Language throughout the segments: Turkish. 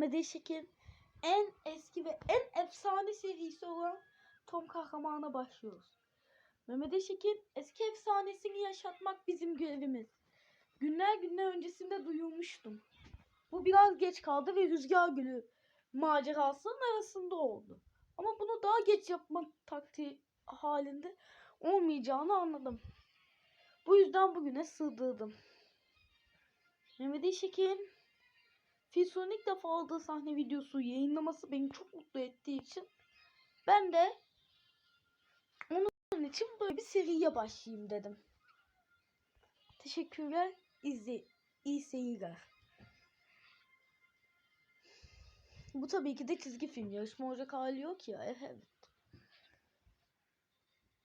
Mehmet Eşek'in en eski ve en efsane serisi olan Tom Kahraman'a başlıyoruz. Mehmet Eşek'in eski efsanesini yaşatmak bizim görevimiz. Günler günler öncesinde duyurmuştum. Bu biraz geç kaldı ve Rüzgar Gülü macerasının arasında oldu. Ama bunu daha geç yapmak taktiği halinde olmayacağını anladım. Bu yüzden bugüne sığdırdım. Mehmet Eşek'in Filson'un ilk defa aldığı sahne videosu yayınlaması beni çok mutlu ettiği için ben de onun için böyle bir seriye başlayayım dedim. Teşekkürler. İzle, iyi seyirler. Bu tabii ki de çizgi film. Yarışma olacak hali yok ya. Evet.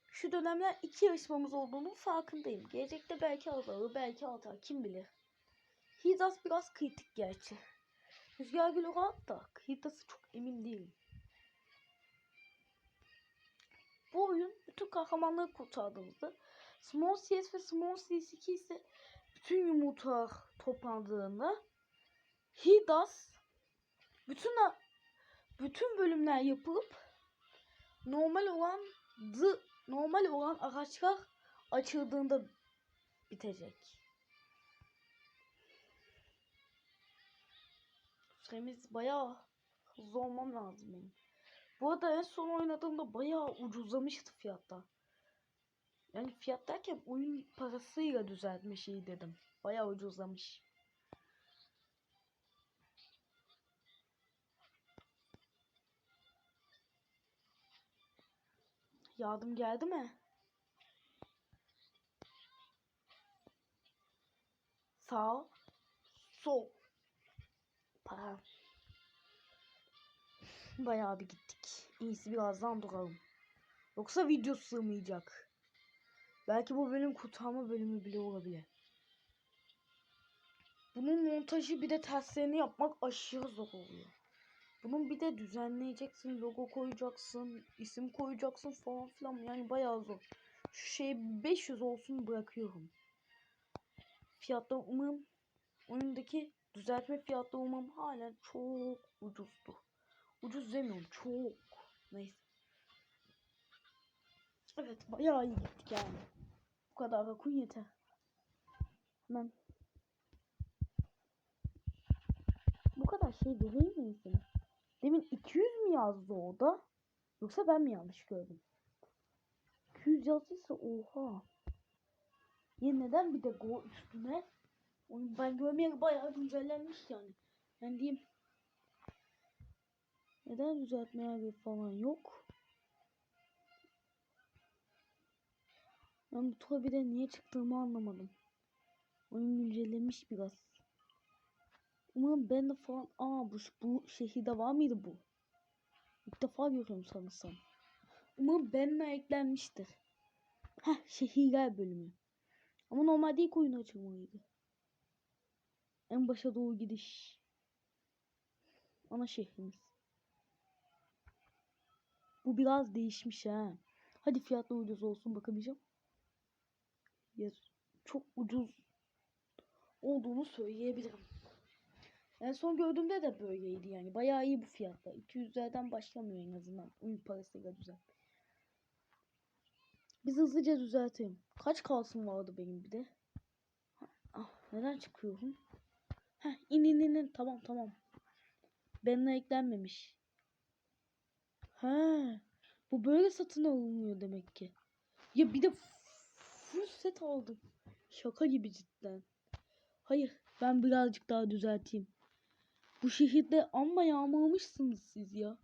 Şu dönemler iki yarışmamız olduğunun farkındayım. Gelecekte belki azalır, belki artar. Kim bilir. Hidas biraz kritik gerçi. Rüzgar Gülü rahat da Hidas'ı çok emin değilim. Bu oyun bütün kahramanları kurtardığımızda Small CS ve Small CS2 ise bütün yumurtalar toplandığında Hidas bütün bütün bölümler yapılıp normal olan normal olan araçlar açıldığında bitecek. Süremiz bayağı hızlı olmam lazım benim. Bu arada en son oynadığımda bayağı ucuzlamıştı fiyatta. Yani fiyat derken oyun parasıyla düzeltme şeyi dedim. Bayağı ucuzlamış. Yardım geldi mi? Sağ, sol. Para. Bayağı bir gittik. İyisi birazdan duralım. Yoksa video sığmayacak. Belki bu bölüm kurtarma bölümü bile olabilir. Bunun montajı bir de terslerini yapmak aşırı zor oluyor. Bunun bir de düzenleyeceksin, logo koyacaksın, isim koyacaksın falan filan yani bayağı zor. Şu şey 500 olsun bırakıyorum. Fiyatlar umum oyundaki düzeltme fiyatları umum halen çok ucuzdu. Ucuz demiyorum çok. Neyse. Evet bayağı iyi gittik yani. Bu kadar rakun yeter. Hemen. Bu kadar şey vereyim mi insana? Demin 200 mi yazdı orada? Yoksa ben mi yanlış gördüm? 200 yazdıysa oha. Ya neden bir de go üstüne? Oyun ben görmeyeli bayağı güncellenmiş yani. Ben diyeyim. Neden düzeltme abi falan yok? Ben bu tura bir de niye çıktığımı anlamadım. Oyun güncellemiş biraz. Umarım ben de falan... Aa bu, bu şehirde var mıydı bu? İlk defa görüyorum sanırsam. Umarım benle eklenmiştir. Heh şehirler bölümü. Ama normalde ilk oyun açılmalıydı. En başa doğru gidiş. Ana şehrimiz. Bu biraz değişmiş ha. Hadi fiyatla ucuz olsun bakamayacağım. Ya çok ucuz olduğunu söyleyebilirim. En son gördüğümde de böyleydi yani. Bayağı iyi bu fiyatla. 200'lerden başlamıyor en azından. Oyun parasıyla güzel. Biz hızlıca düzeltelim. Kaç kalsın vardı benim bir de. Ah, neden çıkıyorum? Heh, in in in. Tamam tamam. Benimle eklenmemiş. He. Bu böyle satın alınıyor demek ki. Ya bir de full set aldım. Şaka gibi cidden. Hayır ben birazcık daha düzelteyim. Bu şehirde amma yağmalamışsınız siz ya.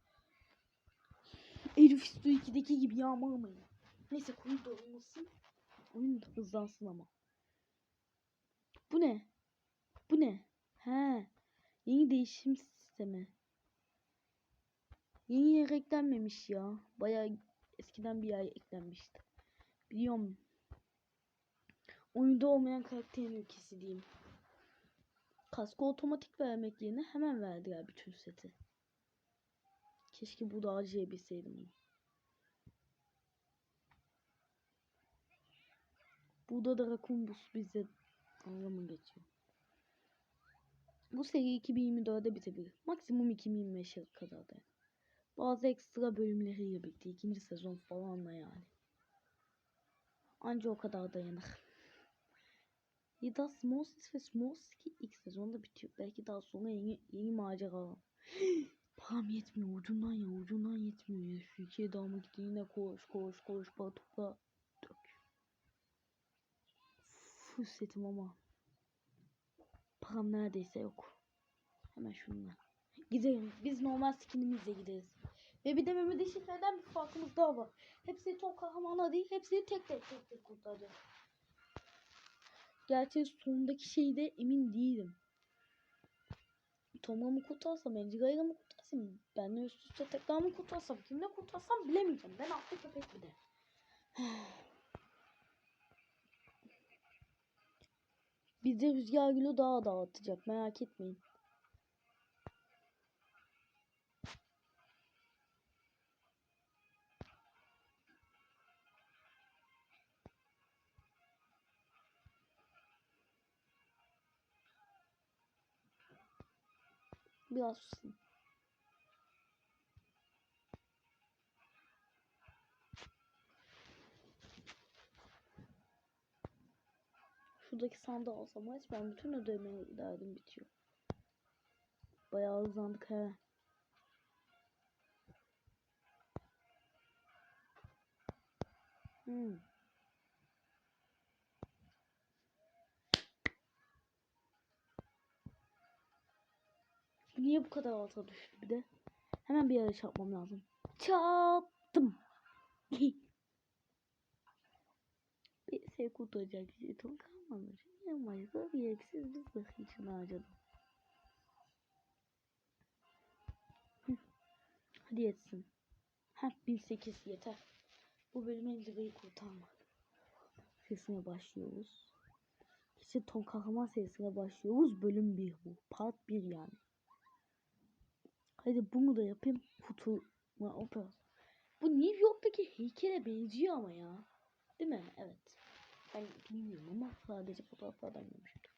Elif Üstü 2'deki gibi yağmalamayın. Neyse konu dolmasın. Oyun hızlansın ama. Bu ne? He. Yeni değişim sistemi. Yeni yer eklenmemiş ya. Bayağı eskiden bir yer eklenmişti. Biliyorum. Oyunda olmayan karakterin ülkesi diyeyim. Kaskı otomatik vermek yerine hemen verdiler bütün seti. Keşke bu da harcayabilseydim onu. Burada da Rakun Bus bize dalga mı geçiyor? Bu seri 2024'de bitebilir. Maksimum 2025'e kadar da. Bazı ekstra bölümleriyle birlikte ikinci sezon falanla yani. Anca o kadar dayanır. Yida Smolsis ve Smolski ilk sezonda bitiyor. Belki daha sonra yeni, yeni macera. Param yetmiyor ucundan ya ucundan yetmiyor ya. Şu ikiye dalmak için yine koş koş koş para topla. Dök. Full setim ama. Param neredeyse yok. Hemen şundan. Gidelim. Biz normal skinimizle gideriz. Ve bir de Mehmet Eşitler'den bir farkımız daha var. Hepsi çok kahramanla değil. Hepsini tek tek tek tek kurtaracağız. Gerçi sonundaki şeyde emin değilim. Tom'u mu kurtarsam, Enciga'yı mı kurtarsam, ben de üst üste tekrar mı kurtarsam, kimle kurtarsam bilemeyeceğim. Ben aklı köpek bir de. Bize Rüzgar Gül'ü daha dağıtacak merak etmeyin. Biraz susayım. Şuradaki sandığı alsam aç ben bütün ödeme derdim bitiyor. Bayağı hızlandık he. Hmm. Niye bu kadar alta düştü bir de? Hemen bir yere çarpmam lazım. Çarptım. şey kurtaracak jeton kalmadı. Yamaysa gereksiz bir zırh için harcadım. Hadi yetsin. Heh 1008 yeter. Bu bölüme Enciga'yı kurtarmak. Sesine başlıyoruz. İşte Tom Kahraman serisine başlıyoruz. Bölüm 1 bu. Part 1 yani. Hadi bunu da yapayım. Futur opera. Bu New York'taki heykele benziyor ama ya. Değil mi? Evet. Ben bilmiyorum ama sadece fotoğraflardan görmüştüm.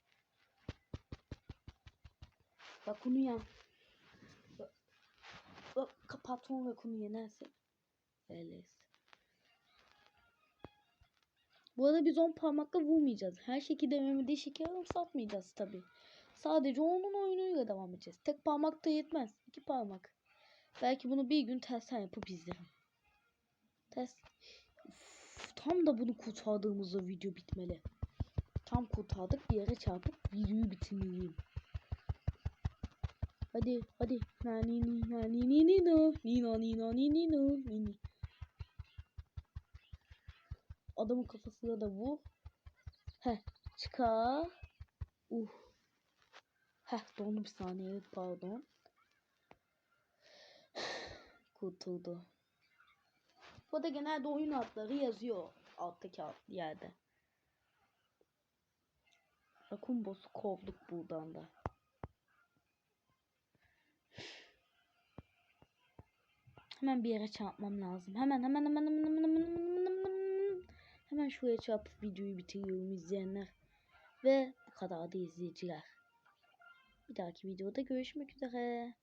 Bak bunu ya. Bak, bak patron ve konu yenerse. Öyleyiz. Bu arada biz 10 parmakla vurmayacağız. Her şekilde Mehmet'e şeker alıp satmayacağız tabi. Sadece onun oyunuyla devam edeceğiz. Tek parmak da yetmez. İki parmak. Belki bunu bir gün tersten yapıp izlerim. Ters. Tam da bunu kurtardığımızda video bitmeli. Tam kurtardık bir yere çarpıp videoyu bitirmeliyim. Hadi hadi. Na ni ni na ni ni ni no. Adamın kafasına da vur. Heh çıkar. Uh. Heh dondu bir saniye pardon. Kurtuldu. Bu da genelde oyun adları yazıyor alttaki alt yerde. Rakun boss'u kovduk buradan da. Hemen bir yere çarpmam lazım. Hemen hemen hemen hemen hemen hemen hemen hemen. Hemen şuraya çarpıp videoyu bitiriyorum izleyenler. Ve bu kadar da izleyiciler. Bir dahaki videoda görüşmek üzere.